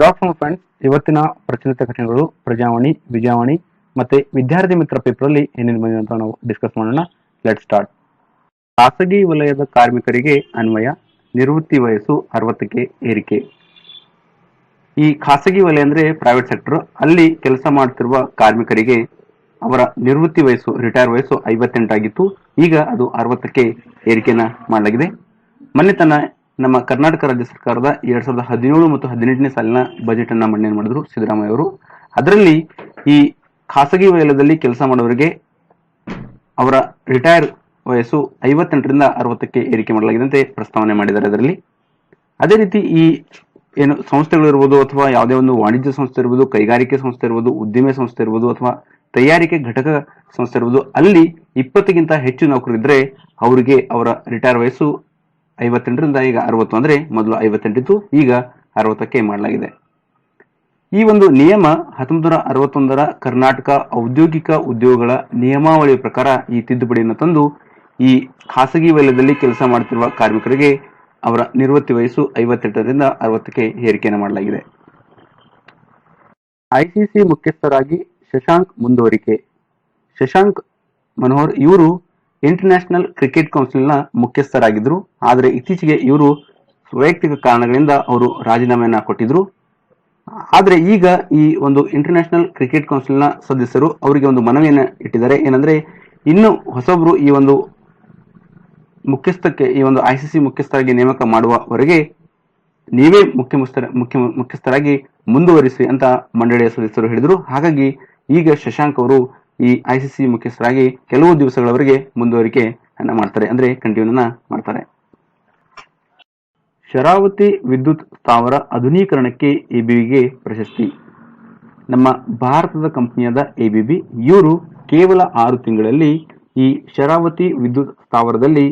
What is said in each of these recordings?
Good afternoon friends, ಇವತ್ತಿನ ಪ್ರಚಲಿತ ಘಟನೆಗಳು ಪ್ರಜಾವಾಣಿ ವಿಜಯವಾಣಿ ಮತ್ತೆ ವಿದ್ಯಾರ್ಥಿ ಮಿತ್ರ ಪೇಪರ್ ಅಲ್ಲಿ ಏನೇನು ಬಂದಿದೆ ಅಂತ ನಾವು ಡಿಸ್ಕಸ್ ಮಾಡೋಣ. ಲೆಟ್ ಸ್ಟಾರ್ಟ್ ಖಾಸಗಿ ವಲಯದ ಕಾರ್ಮಿಕರಿಗೆ ಅನ್ವಯ, ನಿವೃತ್ತಿ ವಯಸ್ಸು ಅರವತ್ತಕ್ಕೆ ಏರಿಕೆ. ಈ ಖಾಸಗಿ ವಲಯ ಅಂದ್ರೆ ಪ್ರೈವೇಟ್ ಸೆಕ್ಟರ್ ಅಲ್ಲಿ ಕೆಲಸ ಮಾಡ್ತಿರುವ ಕಾರ್ಮಿಕರಿಗೆ ಅವರ ನಿವೃತ್ತಿ ವಯಸ್ಸು ರಿಟೈರ್ ವಯಸ್ಸು ಐವತ್ತೆಂಟಾಗಿತ್ತು ಈಗ ಅದು ಅರವತ್ತಕ್ಕೆ ಏರಿಕೆನ ಮಾಡಲಾಗಿದೆ. ಮೊನ್ನೆ ತನ್ನ ನಮ್ಮ ಕರ್ನಾಟಕ ರಾಜ್ಯ ಸರ್ಕಾರದ ಎರಡ್ ಸಾವಿರದ ಹದಿನೇಳು ಮತ್ತು ಹದಿನೆಂಟನೇ ಸಾಲಿನ ಬಜೆಟ್ ಅನ್ನ ಮಂಡನೆ ಮಾಡಿದ್ರು ಸಿದ್ದರಾಮಯ್ಯ ಅವರು. ಅದರಲ್ಲಿ ಈ ಖಾಸಗಿ ವಲಯದಲ್ಲಿ ಕೆಲಸ ಮಾಡುವವರಿಗೆ ಅವರ ರಿಟೈರ್ ವಯಸ್ಸು ಐವತ್ತೆಂಟರಿಂದ ಅರವತ್ತಕ್ಕೆ ಏರಿಕೆ ಮಾಡಲಾಗಿದೆ ಅಂತ ಪ್ರಸ್ತಾವನೆ ಮಾಡಿದ್ದಾರೆ ಅದರಲ್ಲಿ. ಅದೇ ರೀತಿ ಈ ಏನು ಸಂಸ್ಥೆಗಳು ಇರ್ಬೋದು ಅಥವಾ ಯಾವುದೇ ಒಂದು ವಾಣಿಜ್ಯ ಸಂಸ್ಥೆ ಇರ್ಬೋದು, ಕೈಗಾರಿಕೆ ಸಂಸ್ಥೆ ಇರ್ಬೋದು, ಉದ್ದಿಮೆ ಸಂಸ್ಥೆ ಇರ್ಬೋದು ಅಥವಾ ತಯಾರಿಕೆ ಘಟಕ ಸಂಸ್ಥೆ ಇರ್ಬೋದು, ಅಲ್ಲಿ ಇಪ್ಪತ್ತಕ್ಕಿಂತ ಹೆಚ್ಚು ನೌಕರಿದ್ರೆ ಅವರಿಗೆ ಅವರ ರಿಟೈರ್ ವಯಸ್ಸು ಐವತ್ತೆಂಟರಿಂದ ಈಗ ಅರವತ್ತು ಅಂದರೆ ಮೊದಲು ಐವತ್ತೆಂಟಿತ್ತು ಈಗ ಅರವತ್ತಕ್ಕೆ ಮಾಡಲಾಗಿದೆ. ಈ ಒಂದು ನಿಯಮ ಹತ್ತೊಂಬತ್ತು ನೂರ ಅರವತ್ತೊಂದರ ಕರ್ನಾಟಕ ಔದ್ಯೋಗಿಕ ಉದ್ಯೋಗಗಳ ನಿಯಮಾವಳಿ ಪ್ರಕಾರ ಈ ತಿದ್ದುಪಡಿಯನ್ನು ತಂದು ಈ ಖಾಸಗಿ ವಲಯದಲ್ಲಿ ಕೆಲಸ ಮಾಡುತ್ತಿರುವ ಕಾರ್ಮಿಕರಿಗೆ ಅವರ ನಿವೃತ್ತಿ ವಯಸ್ಸು ಐವತ್ತೆಂಟರಿಂದ ಅರವತ್ತಕ್ಕೆ ಏರಿಕೆಯನ್ನು ಮಾಡಲಾಗಿದೆ. ಐಸಿಸಿ ಮುಖ್ಯಸ್ಥರಾಗಿ ಶಶಾಂಕ್ ಮುಂದುವರಿಕೆ. ಶಶಾಂಕ್ ಮನೋಹರ್ ಇವರು ಇಂಟರ್ನ್ಯಾಷನಲ್ ಕ್ರಿಕೆಟ್ ಕೌನ್ಸಿಲ್ನ ಮುಖ್ಯಸ್ಥರಾಗಿದ್ದರು ಆದರೆ ಇತ್ತೀಚೆಗೆ ಇವರು ವೈಯಕ್ತಿಕ ಕಾರಣಗಳಿಂದ ಅವರು ರಾಜೀನಾಮೆಯನ್ನು ಕೊಟ್ಟಿದ್ರು. ಆದರೆ ಈಗ ಈ ಒಂದು ಇಂಟರ್ನ್ಯಾಷನಲ್ ಕ್ರಿಕೆಟ್ ಕೌನ್ಸಿಲ್ನ ಸದಸ್ಯರು ಅವರಿಗೆ ಒಂದು ಮನವಿಯನ್ನು ಇಟ್ಟಿದ್ದಾರೆ. ಏನಂದ್ರೆ, ಇನ್ನು ಹೊಸಬ್ರು ಈ ಒಂದು ಮುಖ್ಯಸ್ಥಕ್ಕೆ, ಈ ಒಂದು ಐಸಿಸಿ ಮುಖ್ಯಸ್ಥರಾಗಿ ನೇಮಕ ಮಾಡುವವರೆಗೆ ನೀವೇ ಮುಖ್ಯ ಮುಖ್ಯ, ಮುಖ್ಯಸ್ಥರಾಗಿ ಮುಂದುವರಿಸಿ ಅಂತ ಮಂಡಳಿಯ ಸದಸ್ಯರು ಹೇಳಿದರು. ಹಾಗಾಗಿ ಈಗ ಶಶಾಂಕ್ ಅವರು ಈ ಐಸಿಸಿ ಮುಖ್ಯಸ್ಥರಾಗಿ ಕೆಲವು ದಿವಸಗಳವರೆಗೆ ಮುಂದುವರಿಕೆ ಅನ್ನ ಮಾಡ್ತಾರೆ, ಅಂದ್ರೆ ಕಂಟಿನ್ಯೂನ ಮಾಡ್ತಾರೆ. ಶರಾವತಿ ವಿದ್ಯುತ್ ಸ್ಥಾವರ ಆಧುನೀಕರಣಕ್ಕೆ ಎಬಿಬಿಗೆ ಪ್ರಶಸ್ತಿ. ನಮ್ಮ ಭಾರತದ ಕಂಪನಿಯಾದ ಎಬಿಬಿ ಇವರು ಕೇವಲ ಆರು ತಿಂಗಳಲ್ಲಿ ಈ ಶರಾವತಿ ವಿದ್ಯುತ್ ಸ್ಥಾವರದಲ್ಲಿ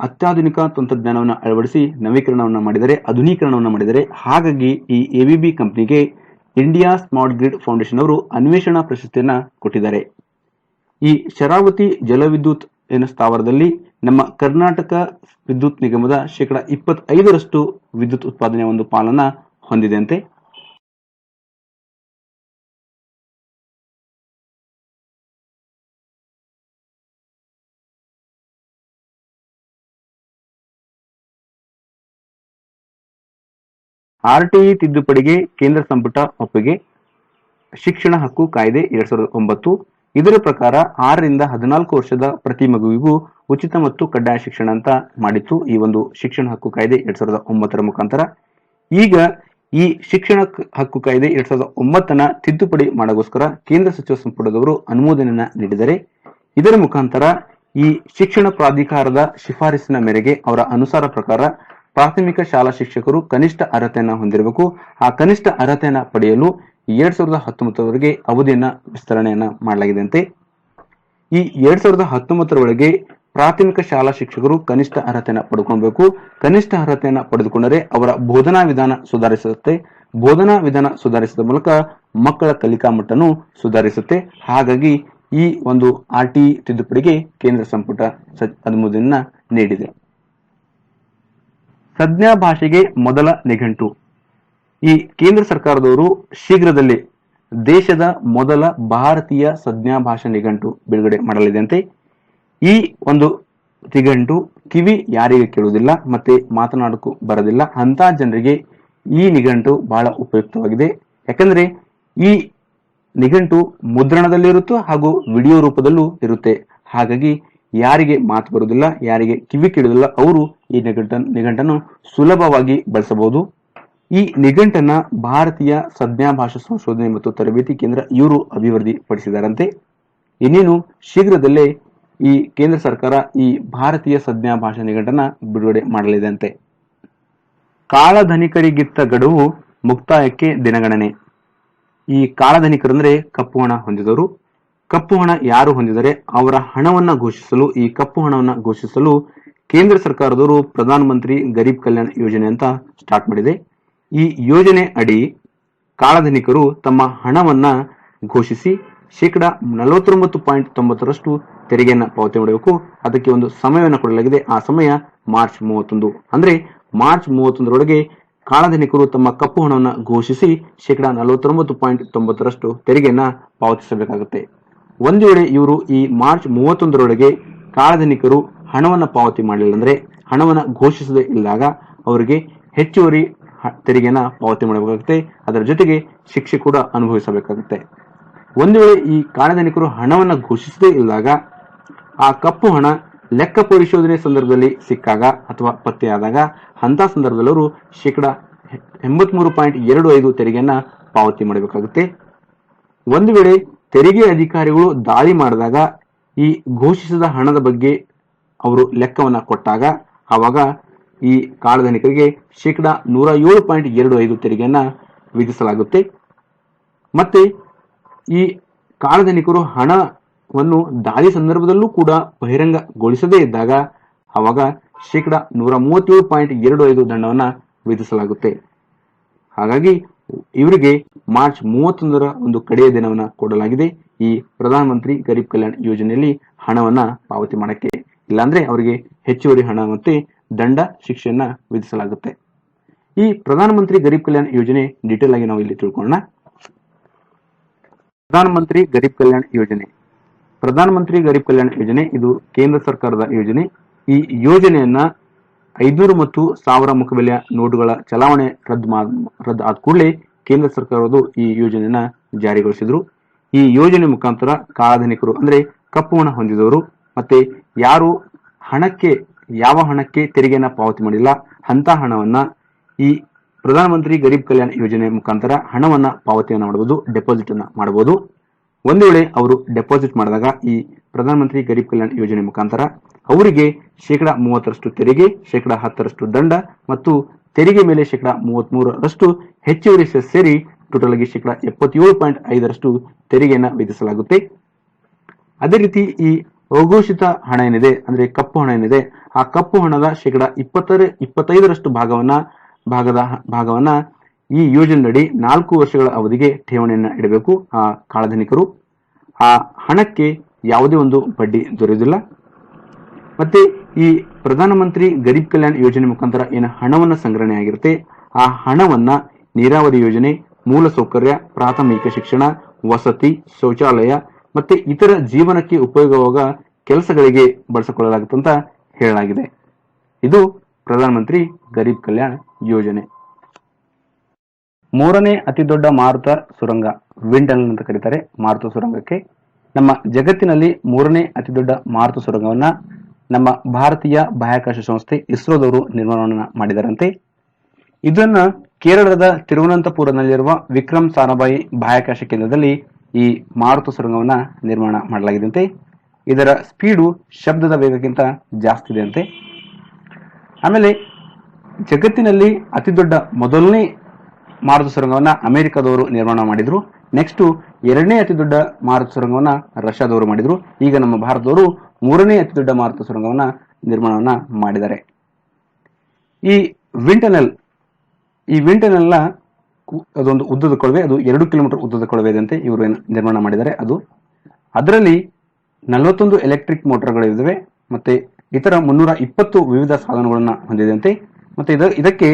ಅತ್ಯಾಧುನಿಕ ತಂತ್ರಜ್ಞಾನವನ್ನು ಅಳವಡಿಸಿ ನವೀಕರಣವನ್ನು ಮಾಡಿದರೆ, ಆಧುನೀಕರಣವನ್ನು ಮಾಡಿದರೆ, ಹಾಗಾಗಿ ಈ ಎಬಿಬಿ ಕಂಪನಿಗೆ ಇಂಡಿಯಾ ಸ್ಮಾರ್ಟ್ ಗ್ರಿಡ್ ಫೌಂಡೇಶನ್ ಅವರು ಅನ್ವೇಷಣಾ ಪ್ರಶಸ್ತಿಯನ್ನ ಕೊಟ್ಟಿದ್ದಾರೆ. ಈ ಶರಾವತಿ ಜಲವಿದ್ಯುತ್ ಎನ್ನು ಸ್ಥಾವರದಲ್ಲಿ ನಮ್ಮ ಕರ್ನಾಟಕ ವಿದ್ಯುತ್ ನಿಗಮದ ಶೇಕಡ ಇಪ್ಪತ್ತೈದರಷ್ಟು ವಿದ್ಯುತ್ ಉತ್ಪಾದನೆಯ ಒಂದು ಪಾಲನ್ನ ಹೊಂದಿದೆಯಂತೆ ಆರ್ಟಿಇ ತಿದ್ದುಪಡಿಗೆ ಕೇಂದ್ರ ಸಂಪುಟ ಒಪ್ಪಿಗೆ, ಶಿಕ್ಷಣ ಹಕ್ಕು ಕಾಯ್ದೆ ಎರಡ್ ಒಂಬತ್ತು. ಇದರ ಪ್ರಕಾರ ಆರರಿಂದ ಹದಿನಾಲ್ಕು ವರ್ಷದ ಪ್ರತಿ ಮಗುವಿಗೂ ಉಚಿತ ಮತ್ತು ಕಡ್ಡಾಯ ಶಿಕ್ಷಣ ಅಂತ ಮಾಡಿತ್ತು ಈ ಒಂದು ಶಿಕ್ಷಣ ಹಕ್ಕು ಕಾಯ್ದೆ ಎರಡ್ ಸಾವಿರದ ಒಂಬತ್ತರ ಮುಖಾಂತರ. ಈಗ ಈ ಶಿಕ್ಷಣ ಹಕ್ಕು ಕಾಯ್ದೆ ಎರಡ್ ಸಾವಿರದ ಒಂಬತ್ತನ ತಿದ್ದುಪಡಿ ಮಾಡಗೋಸ್ಕರ ಕೇಂದ್ರ ಸಚಿವ ಸಂಪುಟದವರು ಅನುಮೋದನೆಯನ್ನ ನೀಡಿದರೆ, ಇದರ ಮುಖಾಂತರ ಈ ಶಿಕ್ಷಣ ಪ್ರಾಧಿಕಾರದ ಶಿಫಾರಸಿನ ಮೇರೆಗೆ ಅವರ ಅನುಸಾರ ಪ್ರಕಾರ ಪ್ರಾಥಮಿಕ ಶಾಲಾ ಶಿಕ್ಷಕರು ಕನಿಷ್ಠ ಅರ್ಹತೆಯನ್ನು ಹೊಂದಿರಬೇಕು. ಆ ಕನಿಷ್ಠ ಅರ್ಹತೆಯನ್ನು ಪಡೆಯಲು ಎರಡ್ ಸಾವಿರದ ಹತ್ತೊಂಬತ್ತರವರೆಗೆ ಅವಧಿಯನ್ನ ವಿಸ್ತರಣೆಯನ್ನ ಮಾಡಲಾಗಿದೆಯಂತೆ ಈ ಎರಡ್ ಸಾವಿರದ ಹತ್ತೊಂಬತ್ತರ ಒಳಗೆ ಪ್ರಾಥಮಿಕ ಶಾಲಾ ಶಿಕ್ಷಕರು ಕನಿಷ್ಠ ಅರ್ಹತೆಯನ್ನ ಪಡ್ಕೊಳ್ಬೇಕು. ಕನಿಷ್ಠ ಅರ್ಹತೆಯನ್ನ ಪಡೆದುಕೊಂಡರೆ ಅವರ ಬೋಧನಾ ವಿಧಾನ ಸುಧಾರಿಸುತ್ತೆ. ಬೋಧನಾ ವಿಧಾನ ಸುಧಾರಿಸಿದ ಮೂಲಕ ಮಕ್ಕಳ ಕಲಿಕಾ ಮಟ್ಟನು ಸುಧಾರಿಸುತ್ತೆ. ಹಾಗಾಗಿ ಈ ಒಂದು ಆರ್ ಟಿ ತಿದ್ದುಪಡಿಗೆ ಕೇಂದ್ರ ಸಂಪುಟ ಅನುಮೋದನೆಯನ್ನ ನೀಡಿದೆ. ಸಂಜ್ಞಾ ಭಾಷೆಗೆ ಮೊದಲ ನಿಘಂಟು. ಈ ಕೇಂದ್ರ ಸರ್ಕಾರದವರು ಶೀಘ್ರದಲ್ಲೇ ದೇಶದ ಮೊದಲ ಭಾರತೀಯ ಸಜ್ಞಾ ಭಾಷಾ ನಿಘಂಟು ಬಿಡುಗಡೆ ಮಾಡಲಿದೆಯಂತೆ ಈ ಒಂದು ನಿಘಂಟು ಕಿವಿ ಯಾರಿಗೆ ಕೇಳುವುದಿಲ್ಲ ಮತ್ತೆ ಮಾತನಾಡಕ್ಕೂ ಬರೋದಿಲ್ಲ. ಅಂತ ಜನರಿಗೆ ಈ ನಿಘಂಟು ಬಹಳ ಉಪಯುಕ್ತವಾಗಿದೆ. ಯಾಕಂದ್ರೆ ಈ ನಿಘಂಟು ಮುದ್ರಣದಲ್ಲಿರುತ್ತೋ ಹಾಗೂ ವಿಡಿಯೋ ರೂಪದಲ್ಲೂ ಇರುತ್ತೆ. ಹಾಗಾಗಿ ಯಾರಿಗೆ ಮಾತು ಬರುವುದಿಲ್ಲ, ಯಾರಿಗೆ ಕಿವಿ ಕೇಳುವುದಿಲ್ಲ, ಅವರು ಈ ನಿಘಂಟ, ನಿಘಂಟನ್ನು ಸುಲಭವಾಗಿ ಬಳಸಬಹುದು. ಈ ನಿಘಂಟನ್ನ ಭಾರತೀಯ ಸಂಜ್ಞಾ ಭಾಷಾ ಸಂಶೋಧನೆ ಮತ್ತು ತರಬೇತಿ ಕೇಂದ್ರ ಇವರು ಅಭಿವೃದ್ಧಿ ಪಡಿಸಿದಾರಂತೆ ಇನ್ನೇನು, ಶೀಘ್ರದಲ್ಲೇ ಈ ಕೇಂದ್ರ ಸರ್ಕಾರ ಈ ಭಾರತೀಯ ಸಂಜ್ಞಾ ಭಾಷಾ ನಿಘಂಟನ್ನ ಬಿಡುಗಡೆ ಮಾಡಲಿದೆ ಕಾಳಧನಿಕರಿಗಿತ್ತ ಗಡುವು ಮುಕ್ತಾಯಕ್ಕೆ ದಿನಗಣನೆ. ಈ ಕಾಳಧನಿಕರಂದ್ರೆ ಕಪ್ಪು ಹಣ ಹೊಂದಿದವರು. ಕಪ್ಪು ಹಣ ಯಾರು ಹೊಂದಿದರೆ ಅವರ ಹಣವನ್ನ ಘೋಷಿಸಲು, ಈ ಕಪ್ಪು ಹಣವನ್ನ ಘೋಷಿಸಲು ಕೇಂದ್ರ ಸರ್ಕಾರದವರು ಪ್ರಧಾನ ಮಂತ್ರಿ ಗರೀಬ್ ಕಲ್ಯಾಣ ಯೋಜನೆ ಅಂತ ಸ್ಟಾರ್ಟ್ ಮಾಡಿದೆ. ಈ ಯೋಜನೆ ಅಡಿ ಕಾಳಧನಿಕರು ತಮ್ಮ ಹಣವನ್ನ ಘೋಷಿಸಿ ಶೇಕಡ ನಲವತ್ತೊಂಬತ್ತು ಪಾಯಿಂಟ್ ತೊಂಬತ್ತರಷ್ಟು ತೆರಿಗೆಯನ್ನ ಪಾವತಿ ಮಾಡಬೇಕು. ಅದಕ್ಕೆ ಒಂದು ಸಮಯವನ್ನು ಕೊಡಲಾಗಿದೆ. ಆ ಸಮಯ ಮಾರ್ಚ್ ಮೂವತ್ತೊಂದು. ಅಂದ್ರೆ ಮಾರ್ಚ್ ಮೂವತ್ತೊಂದರೊಳಗೆ ಕಾಳಧನಿಕರು ತಮ್ಮ ಕಪ್ಪು ಹಣವನ್ನು ಘೋಷಿಸಿ ಶೇಕಡಾ ನಲವತ್ತೊಂಬತ್ತು ಪಾಯಿಂಟ್ ತೊಂಬತ್ತರಷ್ಟು ತೆರಿಗೆಯನ್ನ ಪಾವತಿಸಬೇಕಾಗುತ್ತೆ. ಒಂದು ವೇಳೆ ಇವರು ಈ ಮಾರ್ಚ್ ಮೂವತ್ತೊಂದರೊಳಗೆ ಕಾಳಧನಿಕರು ಹಣವನ್ನು ಪಾವತಿ ಮಾಡಲಿಲ್ಲ ಅಂದ್ರೆ ಹಣವನ್ನು ಘೋಷಿಸದೇ ಇದ್ದಾಗ ಅವರಿಗೆ ಹೆಚ್ಚುವರಿ ತೆರಿಗೆನ ಪಾವತಿ ಮಾಡಬೇಕಾಗುತ್ತೆ. ಅದರ ಜೊತೆಗೆ ಶಿಕ್ಷೆ ಕೂಡ ಅನುಭವಿಸಬೇಕಾಗುತ್ತೆ. ಒಂದು ವೇಳೆ ಈ ಕಾಳಧನಿಕರು ಹಣವನ್ನು ಘೋಷಿಸದೇ ಇದ್ದಾಗ ಆ ಕಪ್ಪು ಹಣ ಲೆಕ್ಕ ಪರಿಶೋಧನೆ ಸಂದರ್ಭದಲ್ಲಿ ಸಿಕ್ಕಾಗ ಅಥವಾ ಪತ್ತೆಯಾದಾಗ ಅಂತ ಸಂದರ್ಭದಲ್ಲಿ ಅವರು ಶೇಕಡ ಎಂಬತ್ಮೂರು ಪಾಯಿಂಟ್ ಎರಡು ಐದು ತೆರಿಗೆಯನ್ನ ಪಾವತಿ ಮಾಡಬೇಕಾಗುತ್ತೆ. ಒಂದು ವೇಳೆ ತೆರಿಗೆ ಅಧಿಕಾರಿಗಳು ದಾಳಿ ಮಾಡಿದಾಗ ಈ ಘೋಷಿಸಿದ ಹಣದ ಬಗ್ಗೆ ಅವರು ಲೆಕ್ಕವನ್ನ ಕೊಟ್ಟಾಗ ಆವಾಗ ಈ ಕಾಳಧನಿಕರಿಗೆ ಶೇಕಡ ನೂರ ಏಳು ಪಾಯಿಂಟ್ ಎರಡು ಐದು ತೆರಿಗೆಯನ್ನ ವಿಧಿಸಲಾಗುತ್ತೆ. ಮತ್ತೆ ಈ ಕಾಳಧನಿಕರು ಹಣವನ್ನು ದಾಳಿ ಸಂದರ್ಭದಲ್ಲೂ ಕೂಡ ಬಹಿರಂಗಗೊಳಿಸದೇ ಇದ್ದಾಗ ಆವಾಗ ಶೇಕಡ ನೂರ ಮೂವತ್ತೇಳು ಪಾಯಿಂಟ್ ಎರಡು ಐದು ದಂಡವನ್ನ ವಿಧಿಸಲಾಗುತ್ತೆ. ಹಾಗಾಗಿ ಇವರಿಗೆ ಮಾರ್ಚ್ ಮೂವತ್ತೊಂದರ ಒಂದು ಕಡೆಯ ದಿನವನ್ನ ಕೊಡಲಾಗಿದೆ. ಈ ಪ್ರಧಾನಮಂತ್ರಿ ಗರೀಬ್ ಕಲ್ಯಾಣ್ ಯೋಜನೆಯಲ್ಲಿ ಹಣವನ್ನ ಪಾವತಿ ಮಾಡಕ್ಕೆ ಇಲ್ಲಾಂದ್ರೆ ಅವರಿಗೆ ಹೆಚ್ಚುವರಿ ಹಣ ಮತ್ತೆ ದಂಡ ಶಿಕ್ಷೆಯನ್ನ ವಿಧಿಸಲಾಗುತ್ತೆ. ಈ ಪ್ರಧಾನಮಂತ್ರಿ ಗರೀಬ್ ಕಲ್ಯಾಣ್ ಯೋಜನೆ ಡೀಟೇಲ್ ಆಗಿ ನಾವು ಇಲ್ಲಿ ತಿಳ್ಕೊಳ್ಳೋಣ. ಪ್ರಧಾನಮಂತ್ರಿ ಗರೀಬ್ ಕಲ್ಯಾಣ್ ಯೋಜನೆ. ಪ್ರಧಾನಮಂತ್ರಿ ಗರೀಬ್ ಕಲ್ಯಾಣ ಯೋಜನೆ ಇದು ಕೇಂದ್ರ ಸರ್ಕಾರದ ಯೋಜನೆ. ಈ ಯೋಜನೆಯನ್ನ ಐನೂರು ಮತ್ತು ಸಾವಿರ ಮುಖಬೆಲೆಯ ನೋಟುಗಳ ಚಲಾವಣೆ ರದ್ದು ಮಾ, ರದ್ದು ಆದ ಕೂಡಲೇ ಕೇಂದ್ರ ಸರ್ಕಾರವು ಈ ಯೋಜನೆಯನ್ನ ಜಾರಿಗೊಳಿಸಿದ್ರು. ಈ ಯೋಜನೆ ಮುಖಾಂತರ ಕಾಳಧನಿಕರು ಅಂದ್ರೆ ಕಪ್ಪು ಹಣ ಹೊಂದಿದವರು ಮತ್ತೆ ಯಾರು ಹಣಕ್ಕೆ, ಯಾವ ಹಣಕ್ಕೆ ತೆರಿಗೆಯನ್ನ ಪಾವತಿ ಮಾಡಿಲ್ಲ ಅಂತ ಹಣವನ್ನ ಈ ಪ್ರಧಾನಮಂತ್ರಿ ಗರೀಬ್ ಕಲ್ಯಾಣ ಯೋಜನೆ ಮುಖಾಂತರ ಹಣವನ್ನ ಪಾವತಿಯನ್ನ ಮಾಡಬಹುದು ಡೆಪಾಸಿಟ್ ಅನ್ನ ಮಾಡಬಹುದು ಒಂದು ವೇಳೆ ಅವರು ಡೆಪಾಸಿಟ್ ಮಾಡಿದಾಗ ಈ ಪ್ರಧಾನಮಂತ್ರಿ ಗರೀಬ್ ಕಲ್ಯಾಣ ಯೋಜನೆ ಮುಖಾಂತರ ಅವರಿಗೆ ಶೇಕಡಾ ಮೂವತ್ತರಷ್ಟು ತೆರಿಗೆ, ಶೇಕಡಾ ಹತ್ತರಷ್ಟು ದಂಡ ಮತ್ತು ತೆರಿಗೆ ಮೇಲೆ ಶೇಕಡಾ ಮೂವತ್ತ್ ಮೂರರಷ್ಟು ಹೆಚ್ಚುವರಿ ಸೆಸ್ ಸೇರಿ ಟೋಟಲ್ ಆಗಿ ಶೇಕಡಾ ಎಪ್ಪತ್ತೇಳು ಪಾಯಿಂಟ್ ಐದರಷ್ಟು ತೆರಿಗೆಯನ್ನು ವಿಧಿಸಲಾಗುತ್ತೆ. ಅದೇ ರೀತಿ ಈ ಅಘೋಷಿತ ಹಣ ಏನಿದೆ, ಅಂದ್ರೆ ಕಪ್ಪು ಹಣ ಏನಿದೆ, ಆ ಕಪ್ಪು ಹಣದ ಶೇಕಡಾ ಇಪ್ಪತ್ತರ, ಇಪ್ಪತ್ತೈದರಷ್ಟು ಭಾಗವನ್ನ, ಭಾಗದ ಭಾಗವನ್ನ ಈ ಯೋಜನೆಯಡಿ ನಾಲ್ಕು ವರ್ಷಗಳ ಅವಧಿಗೆ ಠೇವಣಿಯನ್ನ ಇಡಬೇಕು ಆ ಕಾಳಧನಿಕರು. ಆ ಹಣಕ್ಕೆ ಯಾವುದೇ ಒಂದು ಬಡ್ಡಿ ದೊರೆಯುವುದಿಲ್ಲ. ಮತ್ತೆ ಈ ಪ್ರಧಾನಮಂತ್ರಿ ಗರೀಬ್ ಕಲ್ಯಾಣ ಯೋಜನೆ ಮುಖಾಂತರ ಏನು ಹಣವನ್ನ ಸಂಗ್ರಹಣೆ ಆಗಿರುತ್ತೆ? ಆ ಹಣವನ್ನ ನೀರಾವರಿ ಯೋಜನೆ, ಮೂಲ ಸೌಕರ್ಯ, ಪ್ರಾಥಮಿಕ ಶಿಕ್ಷಣ, ವಸತಿ, ಶೌಚಾಲಯ ಮತ್ತೆ ಇತರ ಜೀವನಕ್ಕೆ ಉಪಯೋಗವಾಗ ಕೆಲಸಗಳಿಗೆ ಬಳಸಿಕೊಳ್ಳಲಾಗುತ್ತೆ ಅಂತ ಹೇಳಲಾಗಿದೆ. ಇದು ಪ್ರಧಾನಮಂತ್ರಿ ಗರೀಬ್ ಕಲ್ಯಾಣ ಯೋಜನೆ. ಮೂರನೇ ಅತಿ ದೊಡ್ಡ ಮಾರುತ ಸುರಂಗ ವಿಂಡಲ್ ಅಂತ ಕರೀತಾರೆ. ಮಾರುತ ಸುರಂಗಕ್ಕೆ ನಮ್ಮ ಜಗತ್ತಿನಲ್ಲಿ ಮೂರನೇ ಅತಿ ದೊಡ್ಡ ಮಾರುತ ಸುರಂಗವನ್ನ ನಮ್ಮ ಭಾರತೀಯ ಬಾಹ್ಯಾಕಾಶ ಸಂಸ್ಥೆ ಇಸ್ರೋದವರು ನಿರ್ಮಾಣ ಮಾಡಿದರಂತೆ. ಇದನ್ನ ಕೇರಳದ ತಿರುವನಂತಪುರದಲ್ಲಿರುವ ವಿಕ್ರಮ್ ಸಾರಾಭಾಯಿ ಬಾಹ್ಯಾಕಾಶ ಕೇಂದ್ರದಲ್ಲಿ ಈ ಮಾರುತ ಸುರಂಗವನ್ನ ನಿರ್ಮಾಣ ಮಾಡಲಾಗಿದಂತೆ ಇದರ ಸ್ಪೀಡು ಶಬ್ದದ ವೇಗಕ್ಕಿಂತ ಜಾಸ್ತಿ ಇದೆ ಅಂತೆ. ಆಮೇಲೆ ಜಗತ್ತಿನಲ್ಲಿ ಅತಿ ದೊಡ್ಡ ಮೊದಲನೇ ಮಾರುತ ಸುರಂಗವನ್ನ ಅಮೆರಿಕದವರು ನಿರ್ಮಾಣ ಮಾಡಿದ್ರು. ನೆಕ್ಸ್ಟ್ ಎರಡನೇ ಅತಿ ದೊಡ್ಡ ಮಾರುತ ಸುರಂಗವನ್ನ ರಷ್ಯಾದವರು ಮಾಡಿದ್ರು. ಈಗ ನಮ್ಮ ಭಾರತದವರು ಮೂರನೇ ಅತಿ ದೊಡ್ಡ ಮಾರುತ ಸುರಂಗವನ್ನ ನಿರ್ಮಾಣವನ್ನ ಮಾಡಿದ್ದಾರೆ. ಈ ವಿಂಟನಲ್ ಈ ವಿಂಟನಲ್ನ ಅದೊಂದು ಉದ್ದದ ಕೊಳವೆ, ಅದು ಎರಡು ಕಿಲೋಮೀಟರ್ ಉದ್ದದ ಕೊಳವೆ ಇದೆ ಅಂತೆ ಇವರು ನಿರ್ಮಾಣ ಮಾಡಿದ್ದಾರೆ. ಅದು ಅದರಲ್ಲಿ ನಲವತ್ತೊಂದು ಎಲೆಕ್ಟ್ರಿಕ್ ಮೋಟಾರ್ಗಳಿವೆ ಮತ್ತೆ ಇತರ ಮುನ್ನೂರ ಇಪ್ಪತ್ತು ವಿವಿಧ ಸಾಧನಗಳನ್ನ ಹೊಂದಿದಂತೆ ಮತ್ತೆ ಇದ, ಇದಕ್ಕೆ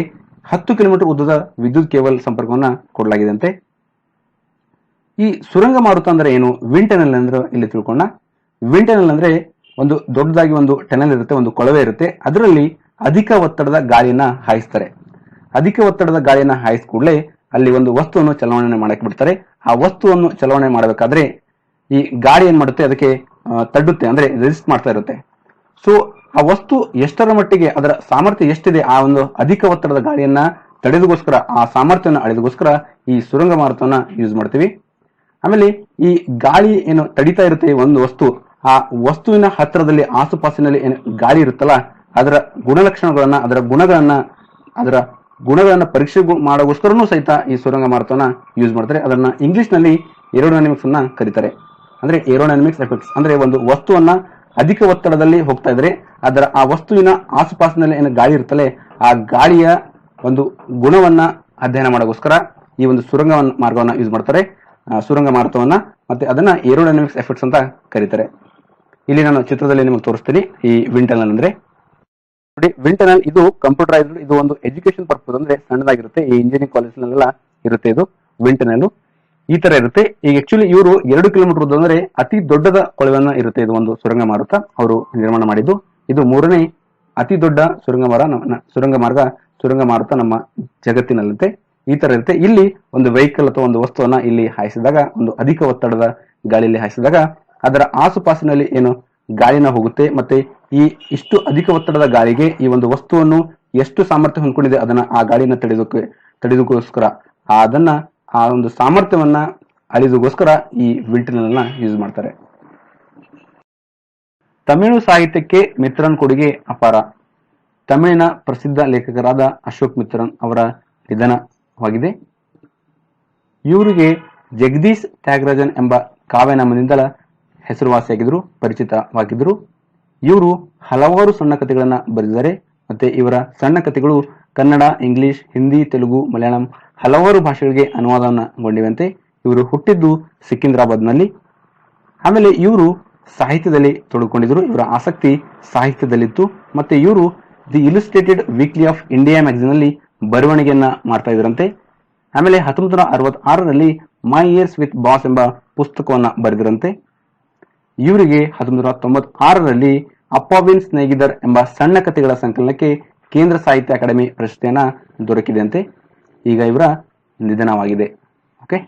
ಹತ್ತು ಕಿಲೋಮೀಟರ್ ಉದ್ದದ ವಿದ್ಯುತ್ ಕೇಬಲ್ ಸಂಪರ್ಕವನ್ನ ಕೊಡಲಾಗಿದಂತೆ ಈ ಸುರಂಗ ಮಾರುತ ಅಂದ್ರೆ ಏನು? ವಿಂಡ್ ಅಂದ್ರೆ ಇಲ್ಲಿ ತಿಳ್ಕೊಂಡ. ವಿಂಡ್ ಟನಲ್ ಅಂದ್ರೆ ಒಂದು ದೊಡ್ಡದಾಗಿ ಒಂದು ಟೆನಲ್ ಇರುತ್ತೆ, ಒಂದು ಕೊಳವೆ ಇರುತ್ತೆ. ಅದರಲ್ಲಿ ಅಧಿಕ ಒತ್ತಡದ ಗಾಳಿಯನ್ನ ಹಾಯಿಸ್ತಾರೆ. ಅಧಿಕ ಒತ್ತಡದ ಗಾಳಿಯನ್ನ ಹಾಯಿಸ್ ಕೂಡಲೇ ಅಲ್ಲಿ ಒಂದು ವಸ್ತುವನ್ನು ಚಲಾವಣೆ ಮಾಡಕ್ಕೆ ಬಿಡ್ತಾರೆ. ಆ ವಸ್ತುವನ್ನು ಚಲಾವಣೆ ಮಾಡಬೇಕಾದ್ರೆ ಈ ಗಾಳಿ ಏನ್ ಮಾಡುತ್ತೆ? ಅದಕ್ಕೆ ತಡ್ಡುತ್ತೆ, ಅಂದ್ರೆ ರೆಸಿಸ್ಟ್ ಮಾಡ್ತಾ ಇರುತ್ತೆ. ಸೊ ಆ ವಸ್ತು ಎಷ್ಟರ ಮಟ್ಟಿಗೆ, ಅದರ ಸಾಮರ್ಥ್ಯ ಎಷ್ಟಿದೆ, ಆ ಒಂದು ಅಧಿಕ ಒತ್ತಡದ ಗಾಳಿಯನ್ನ ತಡೆದಗೋಸ್ಕರ, ಆ ಸಾಮರ್ಥ್ಯವನ್ನು ಅಳೆದಗೋಸ್ಕರ ಈ ಸುರಂಗ ಮಾರುತವನ್ನ ಯೂಸ್ ಮಾಡ್ತೀವಿ. ಆಮೇಲೆ ಈ ಗಾಳಿ ಏನು ತಡಿತಾ ಇರುತ್ತೆ ಒಂದು ವಸ್ತು, ಆ ವಸ್ತುವಿನ ಹತ್ತಿರದಲ್ಲಿ, ಆಸುಪಾಸಿನಲ್ಲಿ ಏನು ಗಾಳಿ ಇರುತ್ತಲ್ಲ, ಅದರ ಗುಣಲಕ್ಷಣಗಳನ್ನ, ಅದರ ಗುಣಗಳನ್ನ ಅದರ ಗುಣಗಳನ್ನ ಪರೀಕ್ಷೆ ಮಾಡೋಗೋಸ್ಕರನೂ ಸಹಿತ ಈ ಸುರಂಗ ಮಾರುತವನ್ನ ಯೂಸ್ ಮಾಡ್ತಾರೆ. ಅದನ್ನ ಇಂಗ್ಲಿಷ್ನಲ್ಲಿ ಏರೋಡೈನಮಿಕ್ಸ್ ಅನ್ನ ಕರೀತಾರೆ. ಅಂದ್ರೆ ಏರೋಡೈನಮಿಕ್ಸ್ ಎಫೆಕ್ಟ್ಸ್ ಅಂದ್ರೆ ಒಂದು ವಸ್ತುವನ್ನ ಅಧಿಕ ಒತ್ತಡದಲ್ಲಿ ಹೋಗ್ತಾ ಇದ್ರೆ ಅದರ ಆ ವಸ್ತುವಿನ ಆಸುಪಾಸಿನಲ್ಲಿ ಏನು ಗಾಳಿ ಇರುತ್ತಲೆ ಆ ಗಾಳಿಯ ಒಂದು ಗುಣವನ್ನ ಅಧ್ಯಯನ ಮಾಡೋಗೋಸ್ಕರ ಈ ಒಂದು ಸುರಂಗ ಮಾರ್ಗವನ್ನ ಯೂಸ್ ಮಾಡ್ತಾರೆ. ಸುರಂಗ ಮಾರ್ಗವನ್ನ ಮತ್ತೆ ಅದನ್ನ ಏರೋಡೈನಮಿಕ್ಸ್ ಎಫೆಕ್ಟ್ಸ್ ಅಂತ ಕರೀತಾರೆ. ಇಲ್ಲಿ ನಾನು ಚಿತ್ರದಲ್ಲಿ ನಿಮಗೆ ತೋರಿಸ್ತೀನಿ ಈ ವಿಂಟನ್ ಅಂದ್ರೆ. ನೋಡಿ ವಿಂಟನಲ್ ಇದು ಕಂಪ್ಯೂಟರೈಸ್ಡ್ ಇದು ಒಂದು ಎಜುಕೇಶನ್ ಪರ್ಪಸ್ ಅಂದ್ರೆ ಸಣ್ಣದಾಗಿರುತ್ತೆ. ಈ ಇಂಜಿನಿಯರಿಂಗ್ ಕಾಲೇಜ್ನಲ್ಲೆಲ್ಲ ಇರುತ್ತೆ ಇದು ವಿಂಟನಲ್ ಈ ತರ ಇರುತ್ತೆ. ಈಗ ಆಕ್ಚುಲಿ ಇವರು ಎರಡು ಕಿಲೋಮೀಟರ್ ಅಂದ್ರೆ ಅತಿ ದೊಡ್ಡದ ಕೊಳವನ್ನ ಇರುತ್ತೆ. ಇದು ಒಂದು ಸುರಂಗ ಮಾರುತ ಅವರು ನಿರ್ಮಾಣ ಮಾಡಿದ್ದು. ಇದು ಮೂರನೇ ಅತಿ ದೊಡ್ಡ ಸುರಂಗ ಮರ ಸುರಂಗ ಮಾರ್ಗ, ಸುರಂಗ ಮಾರುತ ನಮ್ಮ ಜಗತ್ತಿನಲ್ಲಿರುತ್ತೆ. ಈ ತರ ಇರುತ್ತೆ. ಇಲ್ಲಿ ಒಂದು ವೆಹಿಕಲ್ ಅಥವಾ ಒಂದು ವಸ್ತುವನ್ನ ಇಲ್ಲಿ ಹಾಯಿಸಿದಾಗ, ಒಂದು ಅಧಿಕ ಒತ್ತಡದ ಗಾಳಿಯಲ್ಲಿ ಹಾಯಿಸಿದಾಗ, ಅದರ ಆಸುಪಾಸಿನಲ್ಲಿ ಏನು ಗಾಳಿನ ಹೋಗುತ್ತೆ. ಮತ್ತೆ ಈ ಇಷ್ಟು ಅಧಿಕ ಒತ್ತಡದ ಗಾಳಿಗೆ ಈ ಒಂದು ವಸ್ತುವನ್ನು ಎಷ್ಟು ಸಾಮರ್ಥ್ಯ ಹೊಂದ್ಕೊಂಡಿದೆ, ಅದನ್ನ ಆ ಗಾಳಿನ ತಡೆದಕ್ಕೆ ತಡೆದಕ್ಕೋಸ್ಕರ ಅದನ್ನ ಆ ಒಂದು ಸಾಮರ್ಥ್ಯವನ್ನ ಅಳಿದಕ್ಕೋಸ್ಕರ ಈ ವಿಂಟನಲ್ನ ಯೂಸ್ ಮಾಡ್ತಾರೆ. ತಮಿಳು ಸಾಹಿತ್ಯಕ್ಕೆ ಮಿತ್ರನ್ ಕೊಡುಗೆ ಅಪಾರ. ತಮಿಳಿನ ಪ್ರಸಿದ್ಧ ಲೇಖಕರಾದ ಅಶೋಕ್ ಮಿತ್ರನ್ ಅವರ ನಿಧನವಾಗಿದೆ. ಇವರಿಗೆ ಜಗದೀಶ್ ತ್ಯಾಗರಾಜನ್ ಎಂಬ ಕಾವ್ಯನಾಮದಿಂದಲ ಹೆಸರುವಾಸಿಯಾಗಿದ್ರು ಪರಿಚಿತವಾಗಿದ್ರು ಇವರು ಹಲವಾರು ಸಣ್ಣ ಕಥೆಗಳನ್ನ ಬರೆದಿದ್ದಾರೆ. ಮತ್ತೆ ಇವರ ಸಣ್ಣ ಕಥೆಗಳು ಕನ್ನಡ, ಇಂಗ್ಲಿಷ್, ಹಿಂದಿ, ತೆಲುಗು, ಮಲಯಾಳಂ ಹಲವಾರು ಭಾಷೆಗಳಿಗೆ ಅನುವಾದನಗೊಂಡಿವಂತೆ ಇವರು ಹುಟ್ಟಿದ್ದು ಸಿಕಿಂದ್ರಾಬಾದ್ನಲ್ಲಿ ಆಮೇಲೆ ಇವರು ಸಾಹಿತ್ಯದಲ್ಲಿ ತೊಡಕೊಂಡಿದ್ರು ಇವರ ಆಸಕ್ತಿ ಸಾಹಿತ್ಯದಲ್ಲಿತ್ತು. ಮತ್ತೆ ಇವರು the illustrated weekly of India magazine ಅಲ್ಲಿ ಬರವಣಿಗೆಯನ್ನ ಮಾಡ್ತಾ ಇದ್ರಂತೆ ಆಮೇಲೆ ಹತ್ತೊಂಬತ್ತು ನೂರ ಅರವತ್ತಾರರಲ್ಲಿ ಮೈ ಇಯರ್ಸ್ ವಿತ್ ಬಾಸ್ ಎಂಬ ಪುಸ್ತಕವನ್ನ ಬರೆದಿರಂತೆ ಇವರಿಗೆ ಹತ್ತೊಂಬತ್ತು ನೂರ ತೊಂಬತ್ತಾರರಲ್ಲಿ ಅಪ್ಪಾಬಿನ್ ಸ್ನೇಹಿದರ್ ಎಂಬ ಸಣ್ಣ ಕಥೆಗಳ ಸಂಕಲನಕ್ಕೆ ಕೇಂದ್ರ ಸಾಹಿತ್ಯ ಅಕಾಡೆಮಿ ಪ್ರಶಸ್ತಿಯನ್ನ ದೊರಕಿದೆಯಂತೆ ಈಗ ಇವರ ನಿಧನವಾಗಿದೆ. ಓಕೆ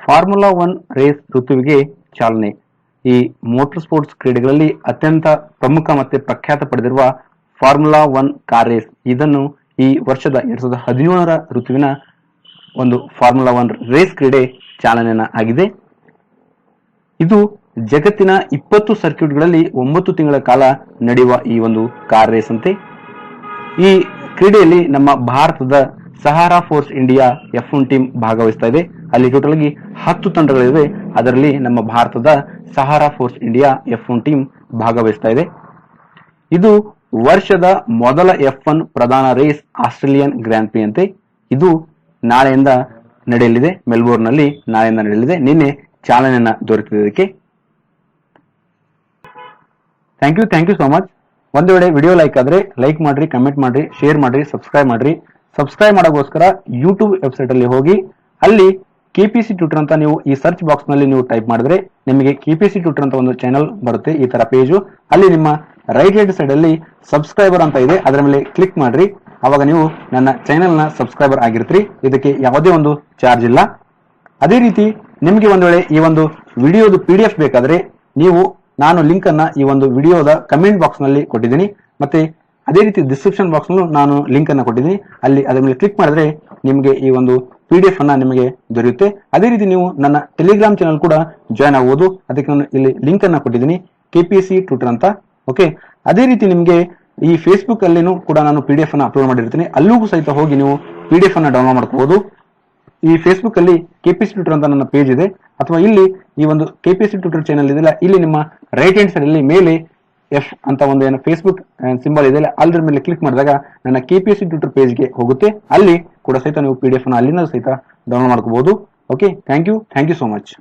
ಫಾರ್ಮುಲಾ ಒನ್ ರೇಸ್ ಋತುವಿಗೆ ಚಾಲನೆ. ಈ ಮೋಟರ್ ಸ್ಪೋರ್ಟ್ಸ್ ಕ್ರೀಡೆಗಳಲ್ಲಿ ಅತ್ಯಂತ ಪ್ರಮುಖ ಮತ್ತೆ ಪ್ರಖ್ಯಾತ ಪಡೆದಿರುವ ಫಾರ್ಮುಲಾ ಒನ್ ಕಾರ್ ರೇಸ್ ಇದನ್ನು ಈ ವರ್ಷದ ಎರಡ್ ಸಾವಿರದ ಹದಿನೇಳರ ಋತುವಿನ ಒಂದು ಫಾರ್ಮುಲಾ ಒನ್ ರೇಸ್ ಕ್ರೀಡೆ ಚಾಲನೆಯನ್ನ ಆಗಿದೆ. ಇದು ಜಗತ್ತಿನ ಇಪ್ಪತ್ತು ಸರ್ಕ್ಯೂಟ್ಗಳಲ್ಲಿ ಒಂಬತ್ತು ತಿಂಗಳ ಕಾಲ ನಡೆಯುವ ಈ ಒಂದು ಕಾರ್ ರೇಸ್ ಅಂತೆ. ಈ ಕ್ರೀಡೆಯಲ್ಲಿ ನಮ್ಮ ಭಾರತದ Sahara force India F one team ಭಾಗವಹಿಸ್ತಾ ಇದೆ. ಅಲ್ಲಿ ಟೋಟಲ್ ಆಗಿ ಹತ್ತು ತಂಡಗಳಿವೆ. ಅದರಲ್ಲಿ ನಮ್ಮ ಭಾರತದ Sahara force India F one team ಭಾಗವಹಿಸ್ತಾ ಇದೆ. ಇದು ವರ್ಷದ ಮೊದಲ ಎಫ್ ಒನ್ ಪ್ರಧಾನ ರೇಸ್ ಆಸ್ಟ್ರೇಲಿಯನ್ ಗ್ರ್ಯಾಂಡ್ ಪ್ರಿ ಅಂತೆ. ಇದು ನಾಳೆಯಿಂದ ನಡೆಯಲಿದೆ. ಮೆಲ್ಬೋರ್ನ್ನಲ್ಲಿ ನಾಳೆಯಿಂದ ನಡೆಯಲಿದೆ. ನಿನ್ನೆ ಚಾಲನೆಯನ್ನ ದೊರೆತಿದೆ thank you thank you so much ಒಂದು ವೇಳೆ ವಿಡಿಯೋ ಲೈಕ್ ಆದ್ರೆ ಲೈಕ್ ಮಾಡ್ರಿ, ಕಮೆಂಟ್ ಮಾಡ್ರಿ, ಶೇರ್ ಮಾಡ್ರಿ, ಸಬ್ಸ್ಕ್ರೈಬ್ ಮಾಡ್ರಿ. ಸಬ್ಸ್ಕ್ರೈಬ್ ಮಾಡೋಕ್ಕೋಸ್ಕರ ಯೂಟ್ಯೂಬ್ ವೆಬ್ಸೈಟ್ ಅಲ್ಲಿ ಹೋಗಿ, ಅಲ್ಲಿ ಸಿ ಟ್ಯೂಟರ್ ಅಂತ ನೀವು ಈ ಸರ್ಚ್ ಬಾಕ್ಸ್ನಲ್ಲಿ ನೀವು ಟೈಪ್ ಮಾಡಿದ್ರೆ ನಿಮಗೆ ಕೆ ಪಿ ಸಿ ಟ್ಯೂಟರ್ ಅಂತ ಒಂದು ಚಾನಲ್ ಬರುತ್ತೆ, ಈ ತರ ಪೇಜು ಅಲ್ಲಿ ನಿಮ್ಮ ರೈಟ್ ಹ್ಯಾಂಡ್ ಸೈಡ್ ಅಲ್ಲಿ ಸಬ್ಸ್ಕ್ರೈಬರ್ ಅಂತ ಇದೆ, ಅದರ ಮೇಲೆ ಕ್ಲಿಕ್ ಮಾಡ್ರಿ. ಅವಾಗ ನೀವು ನನ್ನ ಚಾನೆಲ್ನ ಸಬ್ಸ್ಕ್ರೈಬರ್ ಆಗಿರ್ತೀರಿ. ಇದಕ್ಕೆ ಯಾವುದೇ ಒಂದು ಚಾರ್ಜ್ ಇಲ್ಲ. ಅದೇ ರೀತಿ ನಿಮಗೆ ಒಂದು ವೇಳೆ ಈ ಒಂದು ವಿಡಿಯೋದು ಪಿ ಡಿ ಎಫ್ ಬೇಕಾದ್ರೆ ನೀವು ನಾನು ಲಿಂಕ್ ಅನ್ನ ಈ ಒಂದು ವಿಡಿಯೋದ ಕಮೆಂಟ್ ಬಾಕ್ಸ್ನಲ್ಲಿ ಕೊಟ್ಟಿದ್ದೀನಿ. ಮತ್ತೆ ಅದೇ ರೀತಿ ಡಿಸ್ಕ್ರಿಪ್ಷನ್ ಬಾಕ್ಸ್ ನಲ್ಲೂ ನಾನು ಲಿಂಕ್ ಅನ್ನ ಕೊಟ್ಟಿದ್ದೀನಿ. ಅಲ್ಲಿ ಅದರ ಮೇಲೆ ಕ್ಲಿಕ್ ಮಾಡಿದ್ರೆ ನಿಮಗೆ ಈ ಒಂದು ಪಿ ಡಿ ಎಫ್ ಅನ್ನ ನಿಮಗೆ ದೊರೆಯುತ್ತೆ. ಅದೇ ರೀತಿ ನೀವು ನನ್ನ ಟೆಲಿಗ್ರಾಮ್ ಚಾನಲ್ ಕೂಡ ಜಾಯ್ನ್ ಆಗುವುದು ಅದಕ್ಕೆ ನಾನು ಇಲ್ಲಿ ಲಿಂಕ್ ಅನ್ನ ಕೊಟ್ಟಿದ್ದೀನಿ. ಸಿ ಟ್ವಿಟರ್ ಅಂತ. ಓಕೆ ಅದೇ ರೀತಿ ನಿಮಗೆ ಈ ಫೇಸ್ಬುಕ್ ಅಲ್ಲಿನೂ ಕೂಡ ನಾನು ಪಿ ಡಿ ಎಫ್ ಅನ್ನ ಅಪ್ಲೋಡ್ ಮಾಡಿರ್ತೀನಿ. ಅಲ್ಲಿಗೂ ಸಹಿತ ಹೋಗಿ ನೀವು ಪಿ ಡಿ ಎಫ್ ಅನ್ನ ಡೌನ್ಲೋಡ್ ಮಾಡ್ಕೋಬಹುದು ಈ ಫೇಸ್ಬುಕ್ ಅಲ್ಲಿ ಕೆಪಿಸಿ ಟ್ಯೂಟರ್ ಅಂತ ನನ್ನ ಪೇಜ್ ಇದೆ. ಅಥವಾ ಇಲ್ಲಿ ಈ ಒಂದು ಕೆಪಿಸಿ ಟ್ವಿಟರ್ ಚಾನೆಲ್ ಇದೆಯಲ್ಲ, ಇಲ್ಲಿ ನಿಮ್ಮ ರೈಟ್ ಹ್ಯಾಂಡ್ ಸೈಡ್ ಅಲ್ಲಿ ಮೇಲೆ ಎಫ್ ಅಂತ ಒಂದು ಏನು ಫೇಸ್ಬುಕ್ ಸಿಂಬಲ್ ಇದೆಯಲ್ಲ ಅದ್ರ ಮೇಲೆ ಕ್ಲಿಕ್ ಮಾಡಿದಾಗ ನನ್ನ ಕೆಪಿಸಿ ಟ್ವಿಟರ್ ಪೇಜ್ಗೆ ಹೋಗುತ್ತೆ. ಅಲ್ಲಿ ಕೂಡ ಸಹಿತ ನೀವು ಪಿ ಡಿ ಎಫ್ ಅನ್ನ ಅಲ್ಲಿಂದ ಸಹಿತ ಡೌನ್ಲೋಡ್ ಮಾಡ್ಕೋಬಹುದು okay thank you thank you so much